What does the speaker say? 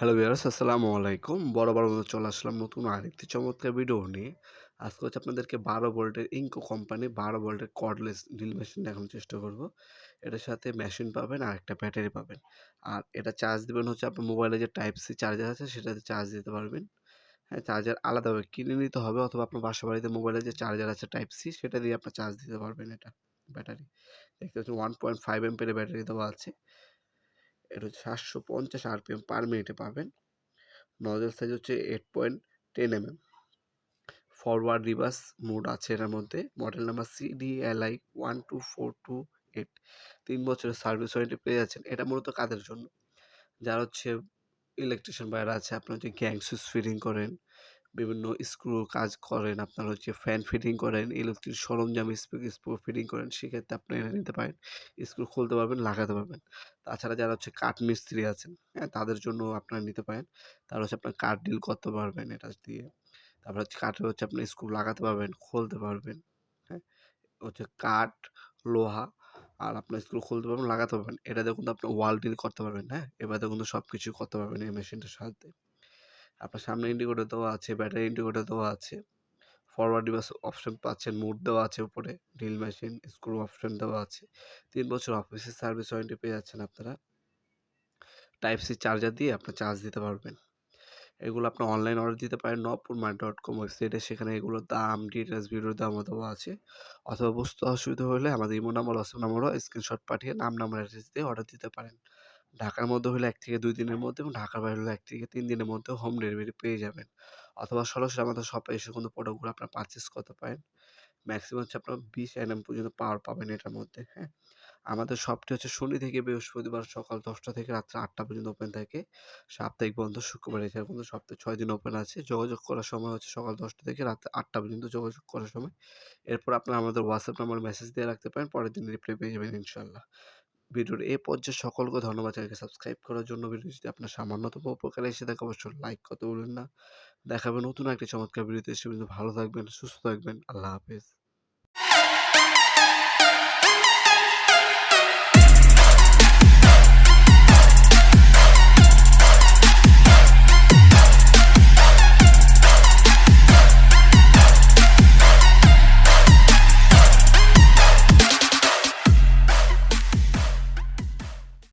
Hello viewers, আসসালামু আলাইকুম। বড় বড় মতো চলে আসলাম নতুন আরেকটি চমৎকার ভিডিও নিয়ে। আজকে হচ্ছে আপনাদেরকে বারো ভোল্টের ইঙ্কো কোম্পানি বারো ভোল্টের কর্ডলেস ড্রিল মেশিন দেখানোর চেষ্টা করব। এটার সাথে মেশিন পাবেন আর একটা ব্যাটারি পাবেন। আর এটা চার্জ দেবেন হচ্ছে আপনার মোবাইলে যে টাইপ সি চার্জার আছে, সেটাতে চার্জ দিতে পারবেন। হ্যাঁ চার্জার আলাদাভাবে কিনে নিতে হবে অথবা আপনার বাসা বাড়িতে মোবাইলে যে চার্জার আছে টাইপ সি সেটা দিয়ে আপনার চার্জ দিতে পারবেন এটা ব্যাটারি দেখতে পাচ্ছেন ওয়ান পয়েন্ট ফাইভ এমপের ব্যাটারি দেওয়া আছে। এটা হচ্ছে সাতশো পঞ্চাশ আরপিএম পার মিনিটে পাবেন। নজেল সাইজ হচ্ছে eight point ten M M forward reverse mode আছে এটার মধ্যে। Model number CDLI one two four two eight তিন বছরের সার্ভিস ওয়ারেন্টি পেয়ে যাচ্ছেন। এটা মূলত কাদের জন্য? যারা হচ্ছে ইলেকট্রিশিয়ান বাইরে আছে, আপনার হচ্ছে গ্যাং সুইচ ফিটিং করেন বিভিন্ন স্ক্রু কাজ করেন, আপনার হচ্ছে ফ্যান ফিটিং করেন ইলেকট্রিক সরঞ্জাম স্ক্রু ফিটিং করেন, সেক্ষেত্রে আপনি এটা নিতে পারেন স্ক্রু খুলতে পারবেন, লাগাতে পারবেন। তাছাড়া যারা হচ্ছে কাঠ মিস্ত্রি আছেন হ্যাঁ তাদের জন্য আপনারা নিতে পারেন। তারা হচ্ছে আপনার কাঠ ডিল করতে পারবেন এটা দিয়ে। তারপর হচ্ছে কাঠের হচ্ছে আপনি স্ক্রু লাগাতে পারবেন, খুলতে পারবেন হ্যাঁ হচ্ছে কাঠ, লোহা আর আপনার স্ক্রু খুলতে পারবেন, লাগাতে পারবেন। এটাতে কিন্তু আপনি ওয়াল ডিল করতে পারবেন হ্যাঁ এবারে কিন্তু সব কিছু করতে পারবেন এই মেশিনটার সাহায্যে। আপনার সামনে ইন্ডিকেটর দেওয়া আছে ব্যাটারি ইন্ডিকেটর দেওয়া আছে ফরওয়ার্ড ডিভাইস অপশন পাচ্ছেন মুড দেওয়া আছে উপরে ড্রিল মেশিন স্ক্রু অপশন দেওয়া আছে। তিন বছর অফিসের সার্ভিস ওয়ারেন্টি পেয়ে যাচ্ছেন আপনারা। টাইপ সি চার্জার দিয়ে আপনার চার্জ দিতে পারবেন। এগুলো আপনার অনলাইন অর্ডার দিতে পারেন নপুর মার্ট ডট কম ওয়েবসাইটে সেখানে এগুলোর দাম ডিটেলস ভিডিওর দামও দেওয়া আছে। অথবা বুঝতে অসুবিধা হলে আমাদের ইমো নাম্বার হোয়াটসঅ্যাপ নাম্বারও স্ক্রিনশট পাঠিয়ে নাম নাম্বার অ্যাড্রেস দিয়ে অর্ডার দিতে পারেন। ঢাকার মধ্যে হলে এক থেকে দুই দিনের মধ্যে এবং ঢাকার বাইরে হলে এক থেকে তিন দিনের মধ্যে হোম ডেলিভারি পেয়ে যাবেন। অথবা সরাসরি আমাদের শপে এসে কিন্তু প্রোডাক্টগুলো আপনার পারচেস করতে পারেন। ম্যাক্সিমাম হচ্ছে আপনার বিশ এনএম পর্যন্ত পাওয়ার পাবেন এটার মধ্যে হ্যাঁ? আমাদের শপটি হচ্ছে শনি থেকে বৃহস্পতিবার সকাল দশটা থেকে রাত্রে আটটা পর্যন্ত ওপেন থাকে। সাপ্তাহিক বন্ধ, শুক্রবার এছাড়া কিন্তু সপ্তাহে ছয় দিন ওপেন আছে। যোগাযোগ করার সময় হচ্ছে সকাল দশটা থেকে রাত্রে আটটা পর্যন্ত যোগাযোগ করার সময়। এরপর আপনারা আমাদের হোয়াটসঅ্যাপ নাম্বার মেসেজ দিয়ে রাখতে পারেন। পরের দিন রিপ্লাই পেয়ে যাবেন ইনশাল্লাহ ভিডিওর এ পর্যায়ে সকলকে ধন্যবাদ চ্যানেলকে সাবস্ক্রাইব করার জন্য ভিডিও যদি আপনার সামান্যতম উপকার এসে থাকে, অবশ্যই লাইক করতে বলবেন না। দেখাবেন নতুন একটি চমৎকার ভিডিওতে। এসে ভালো থাকবেন, সুস্থ থাকবেন। আল্লাহ হাফেজ।